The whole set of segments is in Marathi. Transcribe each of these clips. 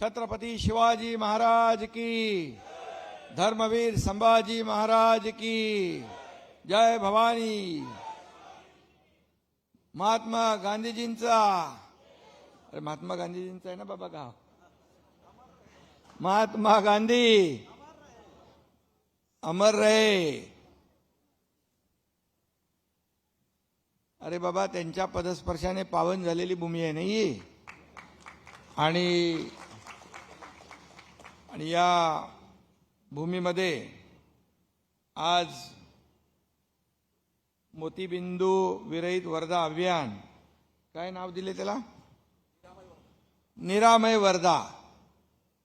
छत्रपती शिवाजी महाराज की। धर्मवीर संभाजी महाराज की। जय भवानी। महात्मा गांधीजींचा। अरे महात्मा गांधीजींचा आहे ना बाबा गाव? महात्मा गांधी। अमर रे अरे बाबा त्यांच्या पदस्पर्शाने पावन झालेली भूमी आहे नाही आणि आणि या भूमीमध्ये आज मोतीबिंदू विरहित वर्धा अभियान काय नाव दिले त्याला? निरामय वर्धा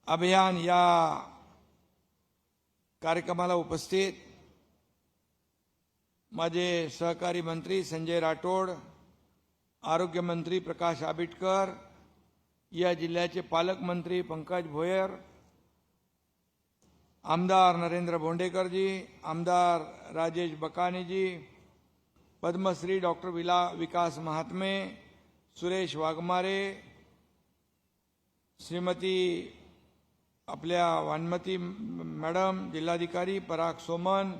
अभियान या कार्यक्रमाला उपस्थित माझे सहकारी मंत्री संजय राठोड आरोग्यमंत्री प्रकाश आबिटकर या जिल्ह्याचे पालकमंत्री पंकज भोयर आमदार नरेंद्र भोंडेकरजी आमदार राजेश बकानीजी पद्मश्री डॉक्टर विला विकास महात्मे सुरेश वाघमारे श्रीमती आपल्या वानमती मॅडम जिल्हाधिकारी पराग सोमन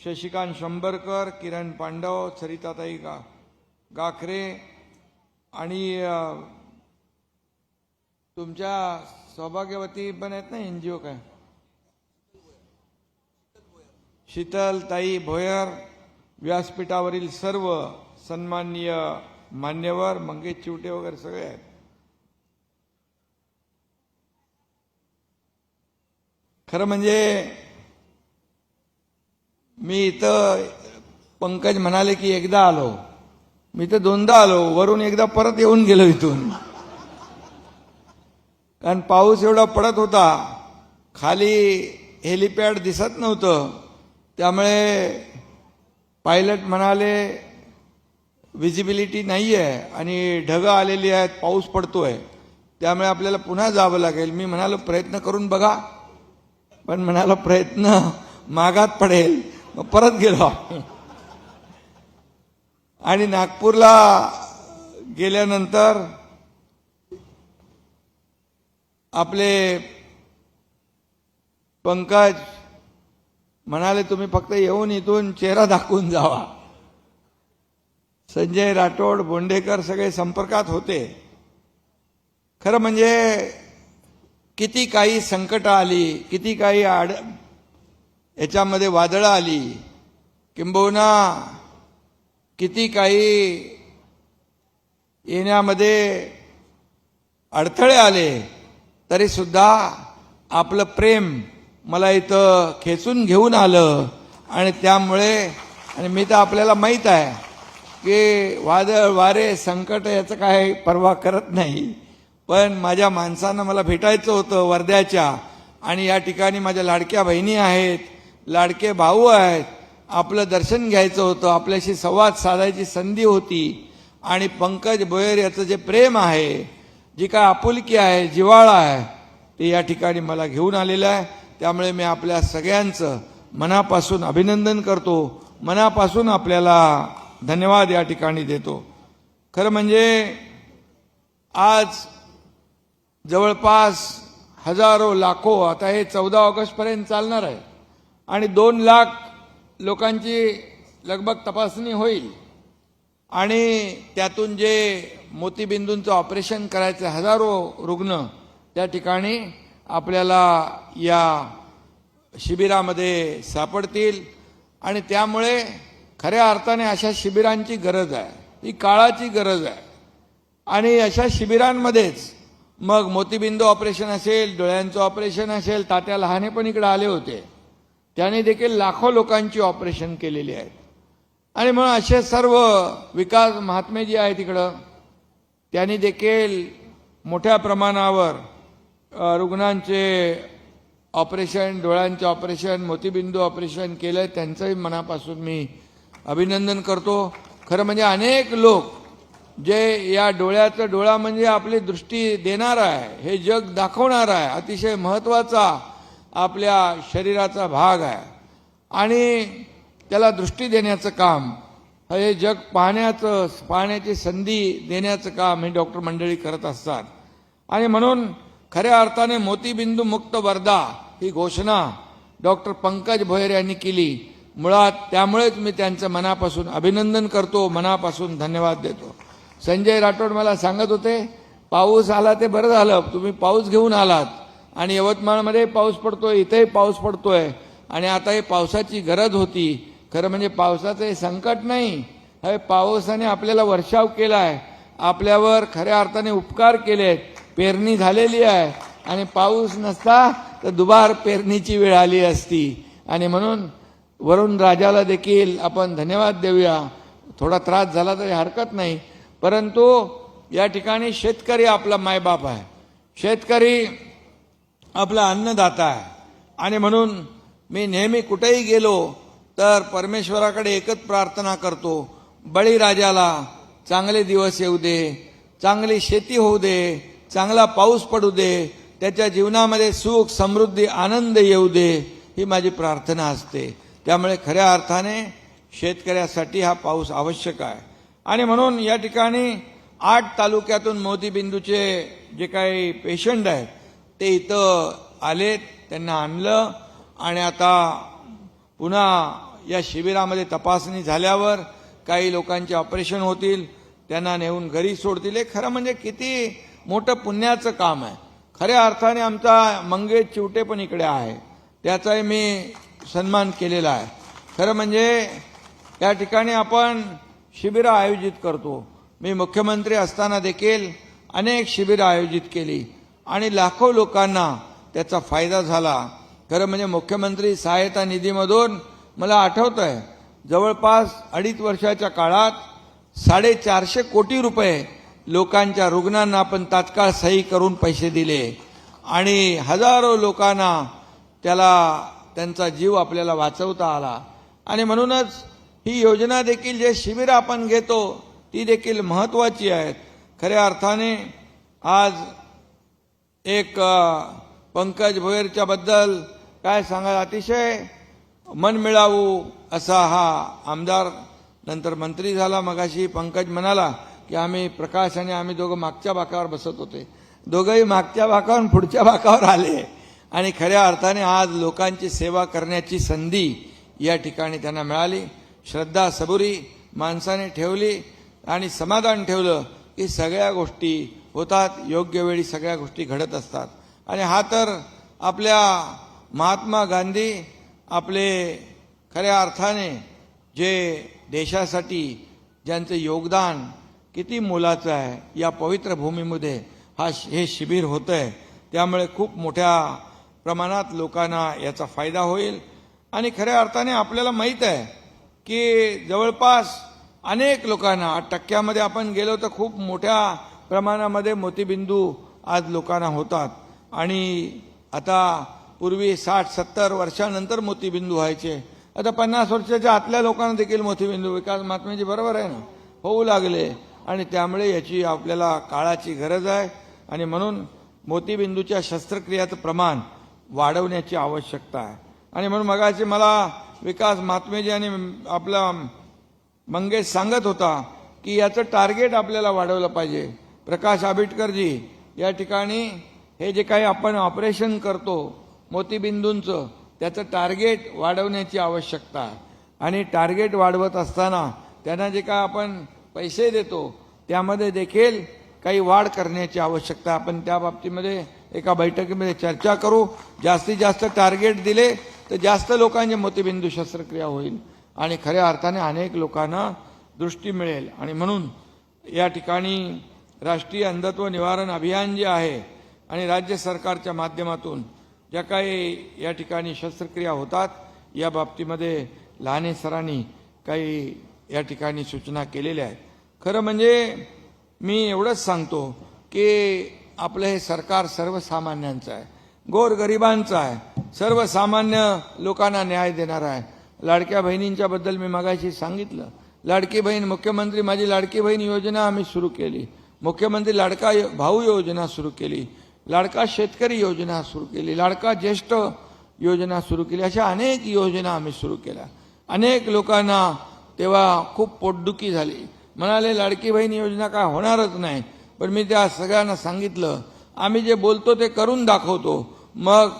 शशिकांत शंभरकर किरण पांडव सरिताताई गा गाखरे आणि तुमच्या सौभाग्यवती पण आहेत ना एन जी ओ काय? शीतलताई भोयर व्यासपीठावरील सर्व सन्माननीय मान्यवर मंगेश चिवटे वगैरे सगळे आहेत. खरं म्हणजे मी इथं पंकज म्हणाले की एकदा आलो. मी तर दोनदा आलो. वरून एकदा परत येऊन गेलो इथून. कारण पाऊस एवढा पडत होता. खाली हेलिपॅड दिसत नव्हतं. त्यामुळे पायलट म्हणाले विजिबिलिटी नाही आहे आणि ढगं आलेली आहेत पाऊस पडतो आहे त्यामुळे आपल्याला पुन्हा जावं लागेल. मी म्हणालो प्रयत्न करून बघा. पण म्हणाला प्रयत्न मागात पडेल. मग परत गेलो आणि नागपूरला गेल्यानंतर आपले पंकज म्हणाले तुम्ही फक्त येऊन इथून चेहरा दाखवून जावा. संजय राठोड बोंडेकर सगळे संपर्कात होते. खरं म्हणजे किती काही संकट आली किती काही आड याच्यामध्ये वादळं आली. किंबहुना किती काही येण्यामध्ये अडथळे आले तरी सुद्धा आपलं प्रेम मला इथं खेचून घेऊन आलं. आणि त्यामुळे आणि मी तर आपल्याला माहीत आहे की वादळ वारे संकट याचं काय पर्वा करत नाही. पण माझ्या माणसांना मला भेटायचं होतं वर्ध्याच्या. आणि या ठिकाणी माझ्या लाडक्या बहिणी आहेत लाडके भाऊ आहेत. आपलं दर्शन घ्यायचं होतं आपल्याशी संवाद साधायची संधी होती. आणि पंकज बोयर याचं जे प्रेम आहे जी काय आपुलकी आहे जिवाळा आहे ते या ठिकाणी मला घेऊन आलेलं आहे. त्यामुळे मी आपल्या सगळ्यांचं मनापासून अभिनंदन करतो. मनापासून आपल्याला धन्यवाद या ठिकाणी देतो. खरं म्हणजे आज जवळपास हजारो लाखो आता हे चौदा ऑगस्टपर्यंत चालणार आहे. आणि दोन लाख लोकांची लगभग तपासणी होईल. आणि त्यातून जे मोतीबिंदूंचं ऑपरेशन करायचं हजारो रुग्ण त्या ठिकाणी आपल्याला या शिबिरामध्ये सापडतील आणि त्यामुळे खऱ्या अर्थाने अशा शिबिरांची गरज आहे. ही काळाची गरज आहे. आणि अशा शिबिरांमध्येच मग मोतीबिंदू ऑपरेशन असेल डोळ्यांचं ऑपरेशन असेल तात्या लहाने पण इकडे आले होते. त्याने देखील लाखो लोकांची ऑपरेशन केलेली आहेत. आणि मग असे सर्व विकास महात्मे जे आहेत तिकडं त्यांनी देखील मोठ्या प्रमाणावर रुग्णांचे ऑपरेशन डोळ्यांचे ऑपरेशन मोतीबिंदू ऑपरेशन केलं त्यांचंही मनापासून मी अभिनंदन करतो. खरं म्हणजे अनेक लोक जे या डोळ्याचं डोळा म्हणजे आपली दृष्टी देणार आहे हे जग दाखवणार आहे अतिशय महत्त्वाचा आपल्या शरीराचा भाग आहे. आणि त्याला दृष्टी देण्याचं काम हे जग पाहण्याचं पाहण्याची संधी देण्याचं काम हे डॉक्टर मंडळी करत असतात. आणि म्हणून खऱ्या अर्थाने मोतीबिंदू मुक्त वर्धा ही घोषणा डॉक्टर पंकज भोयर यांनी केली. मुळात त्यामुळेच मी त्यांचं मनापासून अभिनंदन करतो मनापासून धन्यवाद देतो. संजय राठोड मला सांगत होते पाऊस आला ते बरं झालं तुम्ही पाऊस घेऊन आलात आणि यवतमाळमध्ये पाऊस पडतोय इथेही पाऊस पडतोय आणि आता हे पावसाची गरज होती. खरं म्हणजे पावसाचं हे संकट नाही हे पावसाने आपल्याला वर्षाव केलाय. आपल्यावर खऱ्या अर्थाने उपकार केलेत. पेरणी झालेली आहे आणि पाऊस नसता तर दुबार पेरणीची वेळ आली असती. आणि म्हणून वरुण राजाला देखील आपण धन्यवाद देऊया. थोडा त्रास झाला तरी हरकत नाही. परंतु या ठिकाणी शेतकरी आपला मायबाप आहे. शेतकरी आपला अन्नदाता आहे. आणि म्हणून मी नेहमी कुठेही गेलो तर परमेश्वराकडे एकच प्रार्थना करतो. बळीराजाला चांगले दिवस येऊ दे चांगली शेती होऊ दे चांगला पाऊस पडू दे त्याच्या जीवनामध्ये सुख समृद्धी आनंद येऊ दे ही माझी प्रार्थना असते. त्यामुळे खऱ्या अर्थाने शेतकऱ्यासाठी हा पाऊस आवश्यक आहे. आणि म्हणून या ठिकाणी आठ तालुक्यातून मोतीबिंदूचे जे काही पेशंट आहेत ते इथं आलेत त्यांना आणलं. आणि आता पुन्हा या शिबिरामध्ये तपासणी झाल्यावर काही लोकांचे ऑपरेशन होतील त्यांना नेऊन घरी सोडतील. हे खरं म्हणजे किती मोठं पुण्याचं काम आहे. खऱ्या अर्थाने आमचा मंगेश चिवटे पण इकडे आहे. त्याचाही मी सन्मान केलेला आहे. खरं म्हणजे या ठिकाणी आपण शिबिरं आयोजित करतो. मी मुख्यमंत्री असताना देखील अनेक शिबिरं आयोजित केली आणि लाखो लोकांना त्याचा फायदा झाला. खरं म्हणजे मुख्यमंत्री सहायता निधीमधून मला आठवत आहे जवळपास अडीच वर्षाच्या काळात साडेचारशे कोटी रुपये लोकांच्या रुग्णांना आपण तात्काळ सही करून पैसे दिले. आणि हजारो लोकांना त्याला त्यांचा जीव आपल्याला वाचवता आला. आणि म्हणूनच ही योजना देखील जे शिबिर आपण घेतो ती देखील महत्त्वाची आहेत. खऱ्या अर्थाने आज एक पंकज भोयरच्याबद्दल काय सांगा अतिशय मन मिळावू असा हा आमदार नंतर मंत्री झाला मगाशी पंकज म्हणाला की आम्ही प्रकाश आणि आम्ही दोघं मागच्या बाकावर बसत होते. दोघंही मागच्या बाकावर पुढच्या बाकावर आले. आणि खऱ्या अर्थाने आज लोकांची सेवा करण्याची संधी या ठिकाणी त्यांना मिळाली. श्रद्धा सबुरी माणसाने ठेवली आणि समाधान ठेवलं की सगळ्या गोष्टी होतात. योग्य वेळी सगळ्या गोष्टी घडत असतात. आणि हा तर आपल्या महात्मा गांधी आपले खऱ्या अर्थाने जे देशासाठी ज्यांचं योगदान किती मोलाचं आहे. या पवित्र भूमीमध्ये हा शि- हे शिबिर होतं आहे त्यामुळे खूप मोठ्या प्रमाणात लोकांना याचा फायदा होईल. आणि खऱ्या अर्थाने आपल्याला माहीत आहे की जवळपास अनेक लोकांना आठ टक्क्यामध्ये आपण गेलो तर खूप मोठ्या प्रमाणामध्ये मोतीबिंदू आज लोकांना होतात. आणि आता पूर्वी साठ सत्तर वर्षानंतर मोतीबिंदू व्हायचे. आता पन्नास वर्षाच्या आतल्या लोकांना देखील मोतीबिंदू. विकास महात्मेजी बरोबर आहे ना? होऊ लागले. आणि त्यामुळे याची आपल्याला काळाची गरज आहे. आणि म्हणून मोतीबिंदूच्या शस्त्रक्रियाचं प्रमाण वाढवण्याची आवश्यकता आहे. आणि म्हणून मगाशी मला विकास महात्मेजी आणि आपला मंगेश सांगत होता की याचं टार्गेट आपल्याला वाढवलं पाहिजे. प्रकाश आंबेडकरजी या ठिकाणी हे जे काही आपण ऑपरेशन करतो मोतीबिंदूंचं त्याचं टार्गेट वाढवण्याची आवश्यकता आहे. आणि टार्गेट वाढवत असताना त्यांना जे काय आपण पैसे देतो. त्यामध्ये देखील काही वाढ करण्याची आवश्यकता. आपण त्या बाबतीमध्ये एका बैठकीमध्ये चर्चा करू. जास्तीत जास्त टार्गेट दिले तर जास्त लोकांचे मोतीबिंदू शस्त्रक्रिया होईल आणि खऱ्या अर्थाने अनेक लोकांना दृष्टी मिळेल. आणि म्हणून या ठिकाणी राष्ट्रीय अंधत्व निवारण अभियान जे आहे आणि राज्य सरकारच्या माध्यमातून ज्या काही या ठिकाणी शस्त्रक्रिया होतात या बाबतीमध्ये लहाने सरांनी काही या ठिकाणी सूचना केलेल्या आहेत. खरं म्हणजे मी एवढंच सांगतो की आपलं हे सरकार सर्वसामान्यांचं आहे. गोरगरिबांचं आहे. सर्वसामान्य लोकांना न्याय देणार आहे. लाडक्या बहिणींच्या बद्दल मी मगाशी सांगितलं. लाडकी बहीण मुख्यमंत्री माझी लाडकी बहीण योजना आम्ही सुरू केली. मुख्यमंत्री लाडका भाऊ योजना सुरू केली. लाडका शेतकरी योजना सुरू केली. लाडका ज्येष्ठ योजना सुरू केली. अशा अनेक योजना आम्ही सुरू केल्या. अनेक लोकांना तेव्हा खूप पोटदुखी झाली. म्हणाले लाडकी बहीण योजना काय होणारच नाही. पण मी त्या सगळ्यांना सांगितलं आम्ही जे बोलतो ते करून दाखवतो. मग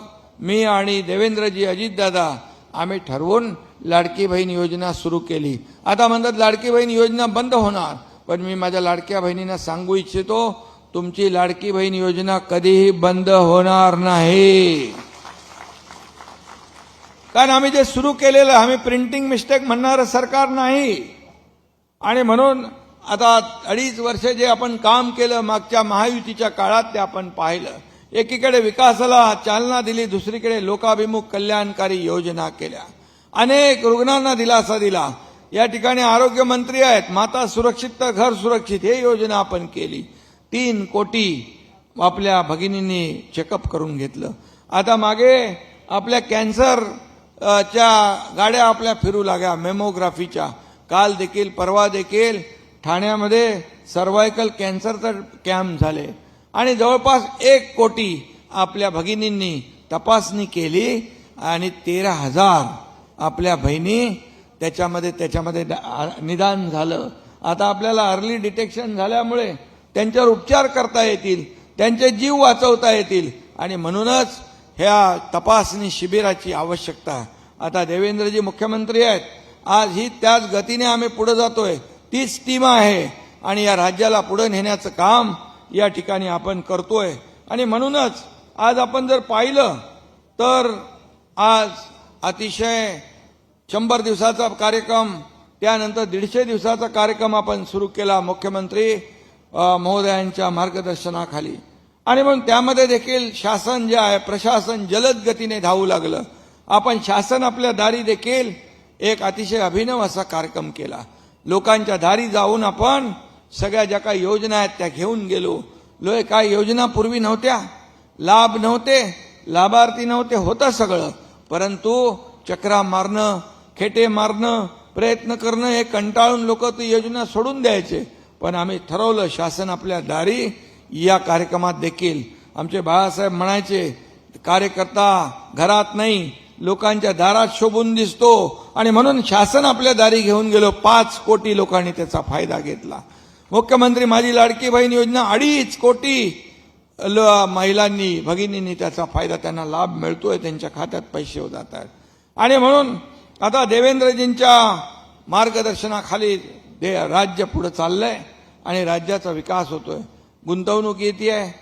मी आणि देवेंद्रजी अजितदादा आम्ही ठरवून लाडकी बहीण योजना सुरू केली. आता म्हणतात लाडकी बहीण योजना बंद होणार. पण मी माझ्या लाडक्या बहिणींना सांगू इच्छितो तुमची लाडकी बहीण योजना कधीही बंद होणार नाही. कारण आम्ही जे सुरू केलेलं आम्ही प्रिंटिंग मिस्टेक म्हणणारं सरकार नाही. आणि म्हणून आता अडीच वर्ष जे आपण काम केलं मागच्या महायुतीच्या काळात ते आपण पाहिलं. एकीकडे विकासाला चालना दिली दुसरीकडे लोकाभिमुख कल्याणकारी योजना केल्या. अनेक रुग्णांना दिलासा दिला. या ठिकाणी आरोग्यमंत्री आहेत माता सुरक्षित तर घर सुरक्षित हे योजना आपण केली. तीन कोटी आपल्या भगिनींनी चेकअप करून घेतलं. आता मागे आपल्या कॅन्सर च्या गाड्या आपल्या फिरू लागल्या मेमोग्राफीच्या काल देखील परवा देखील ठाण्यामध्ये सर्वायकल कॅन्सरचं कॅम्प झाले. आणि जवळपास एक कोटी आपल्या भगिनींनी तपासणी केली आणि तेरा हजार आपल्या बहिणी त्याच्यामध्ये त्याच्यामध्ये निदान झालं. आता आपल्याला अर्ली डिटेक्शन झाल्यामुळे त्यांच्यावर उपचार करता येतील त्यांचे जीव वाचवता येतील आणि म्हणूनच ह्या तपासणी शिबिराची आवश्यकता. आता देवेंद्रजी मुख्यमंत्री आहेत. आज ही त्याच गतीने आम्ही पुढे जातोय. तीच टीम आहे. आणि या राज्याला पुढे नेण्याचं काम या ठिकाणी आपण करतोय. आणि म्हणूनच आज आपण जर पाहिलं तर आज अतिशय शंभर दिवसाचा कार्यक्रम त्यानंतर दीडशे दिवसाचा कार्यक्रम आपण सुरू केला मुख्यमंत्री महोदयांच्या मार्गदर्शनाखाली. आणि म्हणून त्यामध्ये देखील शासन जे आहे प्रशासन जलद गतीने धावू लागलं. आपण शासन आपल्या दारी देखील एक अतिशय अभिनव असा कार्यक्रम केला. लोकांच्या दारी जाऊन आपण सगळ्या ज्या काही योजना आहेत त्या घेऊन गेलो. लो काय योजना पूर्वी नव्हत्या. लाभ नव्हते लाभार्थी नव्हते होतं सगळं. परंतु चक्रा मारणं खेटे मारणं प्रयत्न करणं हे कंटाळून लोक ती योजना सोडून द्यायचे. पण आम्ही ठरवलं शासन आपल्या दारी या कार्यक्रमात देखील. आमचे बाळासाहेब म्हणायचे कार्यकर्ता घरात नाही लोकांच्या दारात शोभून दिसतो. आणि म्हणून शासन आपल्या दारी घेऊन गेलो. पाच कोटी लोकांनी त्याचा फायदा घेतला. मुख्यमंत्री माझी लाडकी बहीण योजना अडीच कोटी ल- महिलांनी भगिनींनी त्याचा फायदा त्यांना लाभ मिळतोय त्यांच्या खात्यात पैसे जात आहेत आणि म्हणून आता देवेंद्रजींच्या मार्गदर्शनाखाली दे राज्य पुढे चाललंय आणि राज्याचा विकास होतोय. गुंतवणूक येते आहे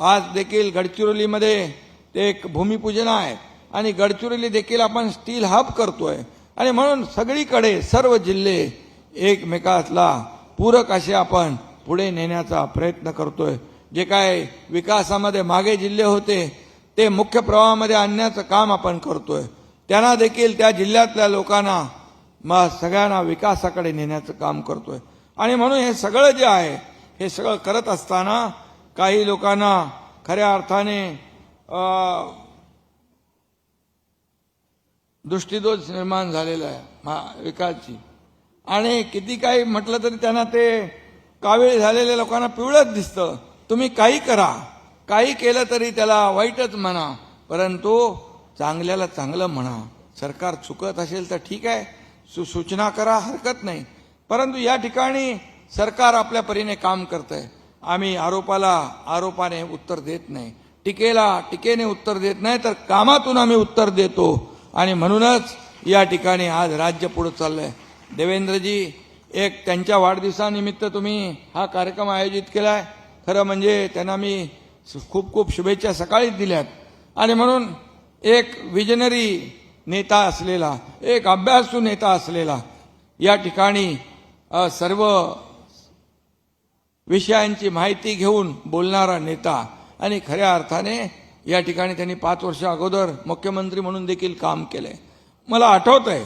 आज देखील गडचिरोलीमध्ये ते एक भूमिपूजन आहे आणि गडचिरोली देखील आपण स्टील हब करतोय. आणि म्हणून सगळीकडे सर्व जिल्हे एकमेकातला पूरक असे आपण पुढे नेण्याचा प्रयत्न करतोय. जे काय विकासामध्ये मागे जिल्हे होते ते मुख्य प्रवाहामध्ये आणण्याचं काम आपण करतोय. त्यांना देखील त्या जिल्ह्यातल्या लोकांना मग सगळ्यांना विकासाकडे नेण्याचं काम करतोय. आणि म्हणून हे सगळं जे आहे हे सगळं करत असताना काही लोकांना खऱ्या अर्थाने दृष्टीदोष निर्माण झालेला आहे महा- विकासची आणि किती काही म्हटलं तरी त्यांना ते कावीळ झालेल्या लोकांना पिवळंच दिसतं. तुम्ही काही करा. काही केलं तरी त्याला वाईटच म्हणा. परंतु चांगल्याला चांगलं म्हणा. सरकार चुकत असेल तर ठीक आहे. सु सूचना करा हरकत नाही. परंतु या ठिकाणी सरकार आपल्या परीने काम करतंय. आम्ही आरोपाला आरोपाने उत्तर देत नाही. टीकेला टीकेने उत्तर देत नाही तर कामातून आम्ही उत्तर देतो. आणि म्हणूनच या ठिकाणी आज राज्य पुढे चाललंय. देवेंद्रजी एक त्यांच्या वाढदिवसानिमित्त तुम्ही हा कार्यक्रम आयोजित केलाय. खरं म्हणजे त्यांना मी खूप खूप शुभेच्छा सकाळीच दिल्यात. आणि म्हणून एक विजनरी नेता असलेला एक अभ्यासू नेता असलेला या ठिकाणी सर्व विषयांची माहिती घेऊन बोलणारा नेता आणि खऱ्या अर्थाने या ठिकाणी त्यांनी पाच वर्ष अगोदर मुख्यमंत्री म्हणून देखील काम केलंय मला आठवत आहे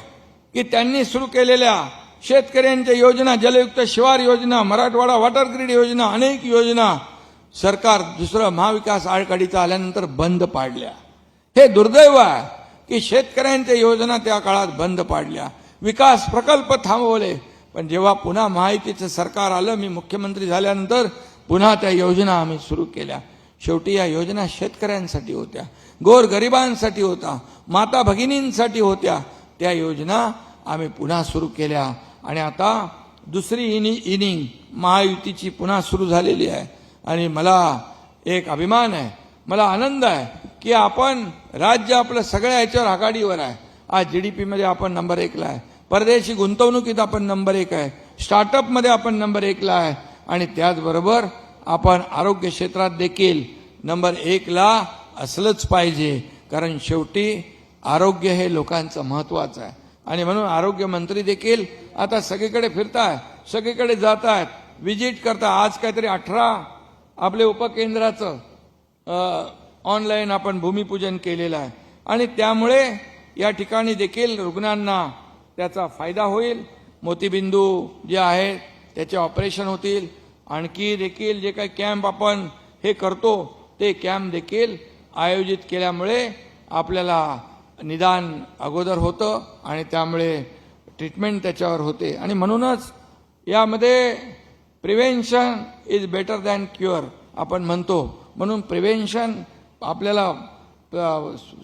की त्यांनी सुरू केलेल्या शेतकऱ्यांच्या योजना जलयुक्त शिवार योजना मराठवाडा वॉटर ग्रीड योजना अनेक योजना सरकार दुसरं महाविकास आघाडीचा आल्यानंतर बंद पाडल्या. हे दुर्दैव आहे की शेतकऱ्यांच्या योजना त्या काळात बंद पाडल्या. विकास प्रकल्प थांबवले पण जेव्हा पुन्हा माहितीचं सरकार आलं मी मुख्यमंत्री झाल्यानंतर पुन्हा त्या योजना आम्ही सुरू केल्या. शेवटी या योजना शेतकऱ्यांसाठी होत्या गोर गरिबांसाठी होता माता भगिनींसाठी होत्या. त्या योजना आम्ही पुन्हा सुरू केल्या आणि आता दुसरी इनि इनिंग महायुतीची पुन्हा सुरू झालेली आहे. आणि मला एक अभिमान आहे मला आनंद आहे की आपण राज्य आपलं सगळ्या ह्याच्यावर आघाडीवर आहे. आज जी डी पीमध्ये आपण नंबर एकला आहे. परदेशी गुंतवणुकीत आपण नंबर एक आहे. स्टार्टअपमध्ये आपण नंबर एकला आहे. आणि त्याचबरोबर आपण आरोग्य क्षेत्रात देखील नंबर एकला असलंच पाहिजे. कारण शेवटी आरोग्य हे लोकांचं महत्वाचं आहे. आणि म्हणून आरोग्यमंत्री देखील आता सगळीकडे फिरताय सगळीकडे जात आहेत व्हिजिट करता आज काहीतरी अठरा आपले उपकेंद्राचं ऑनलाईन आपण भूमिपूजन केलेलं आहे. आणि त्यामुळे या ठिकाणी देखील रुग्णांना त्याचा फायदा होईल. मोतीबिंदू जे आहेत त्याचे ऑपरेशन होतील. आणखी देखील जे काही कॅम्प आपण हे करतो ते कॅम्प देखील आयोजित केल्यामुळे आपल्याला निदान अगोदर होतं आणि त्यामुळे ट्रीटमेंट त्याच्यावर होते. आणि म्हणूनच यामध्ये prevention is better than cure आपण म्हणतो. म्हणून प्रिव्हेन्शन आपल्याला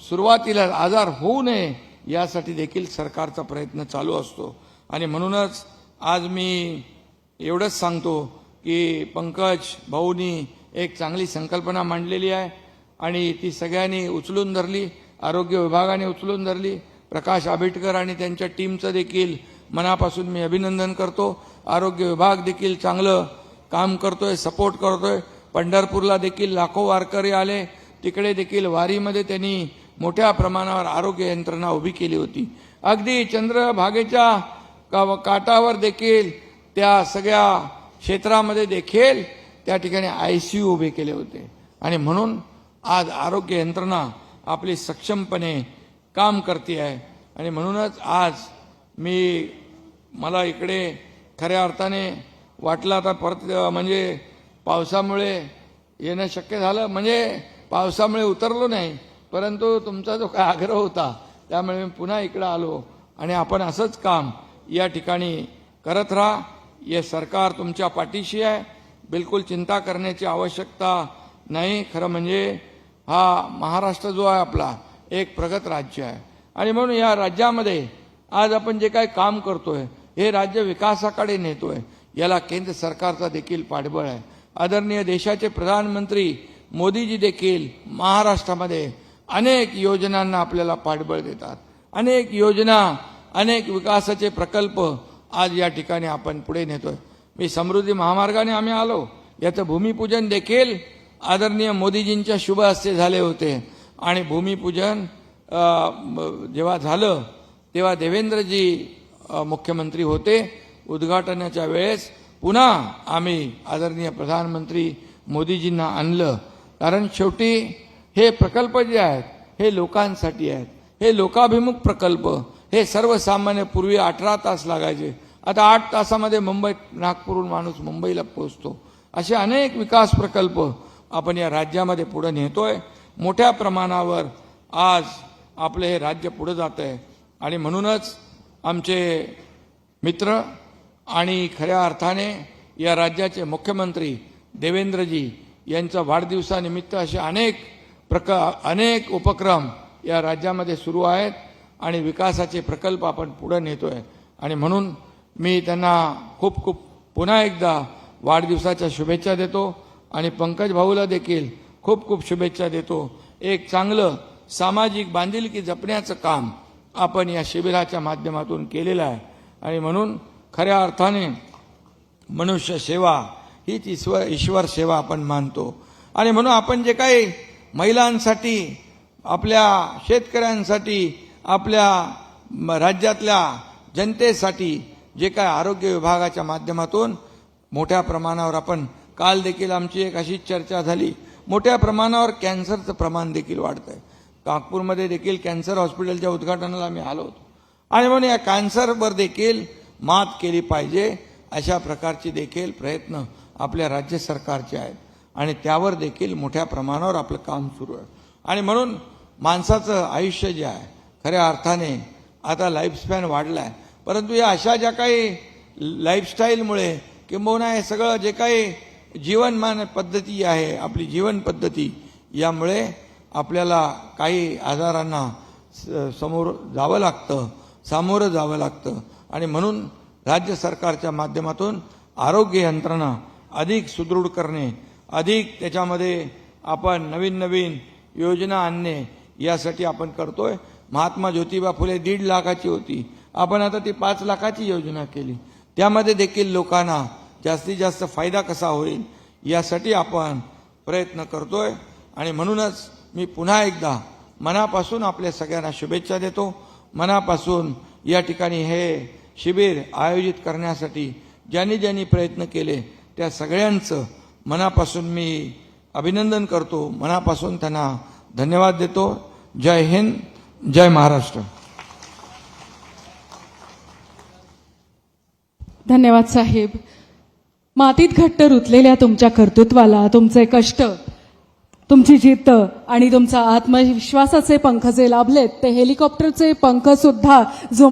सुरुवातीला आजार होऊ नये यासाठी देखील सरकारचा प्रयत्न चालू असतो. आणि म्हणूनच आज मी एवढंच सांगतो की पंकज भाऊनी एक चांगली संकल्पना मांडलेली आहे आणि ती सगळ्यांनी उचलून धरली आरोग्य विभागाने उचलून धरली. प्रकाश आंबेडकर आणि त्यांच्या टीमचं देखील मनापासून मी अभिनंदन करतो. आरोग्य विभाग देखील चांगलं काम करतोय सपोर्ट करतोय. पंढरपूरला देखील लाखो वारकरी आले. तिकडे देखील वारीमध्ये त्यांनी मोठ्या प्रमाणावर आरोग्य यंत्रणा उभी केली होती. अगदी चंद्रभागेच्या का- काठावर देखील त्या सगळ्या क्षेत्रामध्ये देखील त्या ठिकाणी आय सी यू उभे केले होते. आणि म्हणून आज आरोग्य यंत्रणा आपली सक्षमपणे काम करते आहे. आणि म्हणूनच आज मी मला इकडे खऱ्या अर्थाने वाटलं आता परत म्हणजे पावसामुळे येणं शक्य झालं. म्हणजे पावसामुळे उतरलो नाही परंतु तुमचा जो काय आग्रह होता त्यामुळे मी पुन्हा इकडं आलो. आणि आपण असंच काम या ठिकाणी करत राहा. ये सरकार तुमच्या पाठीशी आहे बिलकुल चिंता करण्याची आवश्यकता नाही खरं म्हणजे हा महाराष्ट्र जो आहे आपला एक प्रगत राज्य आहे आणि म्हणून या राज्यामध्ये आज आपण जे काही काम करतोय हे राज्य विकासाकडे नेतोय याला केंद्र सरकारचा देखील पाठबळ आहे आदरणीय देशाचे प्रधानमंत्री मोदीजी देखील महाराष्ट्रामध्ये अनेक योजनांना आपल्याला पाठबळ देतात। अनेक योजना अनेक विकासाचे प्रकल्प आज या ठिकाणी आपण पुढे नेतोय. मी समृद्धी महामार्गाने आम्ही आलो. याचं भूमिपूजन देखील आदरणीय मोदीजींच्या शुभ हस्ते झाले होते. आणि भूमिपूजन जेव्हा झालं तेव्हा देवेंद्रजी मुख्यमंत्री होते. उद्घाटनाच्या वेळेस पुन्हा आम्ही आदरणीय प्रधानमंत्री मोदीजींना आणलं. कारण शेवटी हे प्रकल्प जे आहेत हे लोकांसाठी आहेत. हे लोकाभिमुख प्रकल्प. हे सर्वसामान्य पूर्वी अठरा तास लागायचे. आता आठ तासामध्ये मुंबईत नागपूरहून माणूस मुंबईला पोचतो असे अनेक विकास प्रकल्प आपण या राज्यामध्ये पुढे नेतोय. मोठ्या प्रमाणावर आज आपलं हे राज्य पुढं जात आहे आणि म्हणूनच आमचे मित्र आणि खऱ्या अर्थाने या राज्याचे मुख्यमंत्री देवेंद्रजी यांचा वाढदिवसानिमित्त असे अनेक प्रक अनेक उपक्रम या राज्यामध्ये सुरू आहेत. आणि विकासाचे प्रकल्प आपण पुढे नेतोय. आणि म्हणून मी त्यांना खूप खूप पुन्हा एकदा वाढदिवसाच्या शुभेच्छा देतो आणि पंकज भाऊला देखील खूप खूप शुभेच्छा देतो. एक चांगलं सामाजिक बांधिलकी जपण्याचं काम आपण या शिबिराच्या माध्यमातून केलेलं आहे. आणि म्हणून खऱ्या अर्थाने मनुष्य सेवा हीच ईश्वर ईश्वर सेवा आपण मानतो. आणि म्हणून आपण जे काही महिलांसाठी आपल्या शेतकऱ्यांसाठी आपल्या म- राज्यातल्या जनतेसाठी जे काय आरोग्य विभागाच्या माध्यमातून मोठ्या प्रमाणावर आपण काल देखील आमची एक अशीच चर्चा झाली मोठ्या प्रमाणावर कॅन्सरचं प्रमाण देखील वाढतंय. नागपूरमध्ये देखील कॅन्सर हॉस्पिटलच्या उद्घाटनाला आम्ही आलो होतो. आणि म्हणून या कॅन्सरवर देखील मात केली पाहिजे अशा प्रकारचे देखील प्रयत्न आपल्या राज्य सरकारचे आहेत. आणि त्यावर देखील मोठ्या प्रमाणावर आपलं काम सुरू आहे. आणि म्हणून माणसाचं आयुष्य जे आहे खऱ्या अर्थाने आता लाईफस्पॅन वाढला आहे परंतु या अशा ज्या काही लाईफस्टाईलमुळे किंबहुना हे सगळं जे काही जीवनमान पद्धती आहे आपली जीवन पद्धती यामुळे आपल्याला काही आजारांना स- समोर जावं लागतं सामोरं जावं लागतं. आणि म्हणून राज्य सरकारच्या माध्यमातून आरोग्य यंत्रणा अधिक सुदृढ करणे अधिक त्याच्यामध्ये आपण नवीन नवीन योजना आणणे यासाठी आपण करतोय. महात्मा ज्योतिबा फुले दीड लाखाची होती. आपण आता ती पाच लाखाची योजना केली. त्यामध्ये देखील लोकांना जास्तीत जास्त फायदा कसा होईल यासाठी आपण प्रयत्न करतोय. आणि म्हणूनच मी पुन्हा एकदा मनापासून आपल्या सगळ्यांना शुभेच्छा देतो. मनापासून या ठिकाणी हे शिबिर आयोजित करण्यासाठी ज्यांनी ज्यांनी प्रयत्न केले त्या सगळ्यांचं मनापासून मी अभिनंदन करतो. मनापासून त्यांना धन्यवाद देतो. जय हिंद. जय महाराष्ट्र. धन्यवाद साहेब. मातीत घट्ट रुतलेल्या तुमच्या कर्तृत्वाला तुमचे कष्ट तुमची जिद्द आणि तुमचा आत्मविश्वासाचे पंख जे लाभलेत ते हेलिकॉप्टरचे पंख सुद्धा जो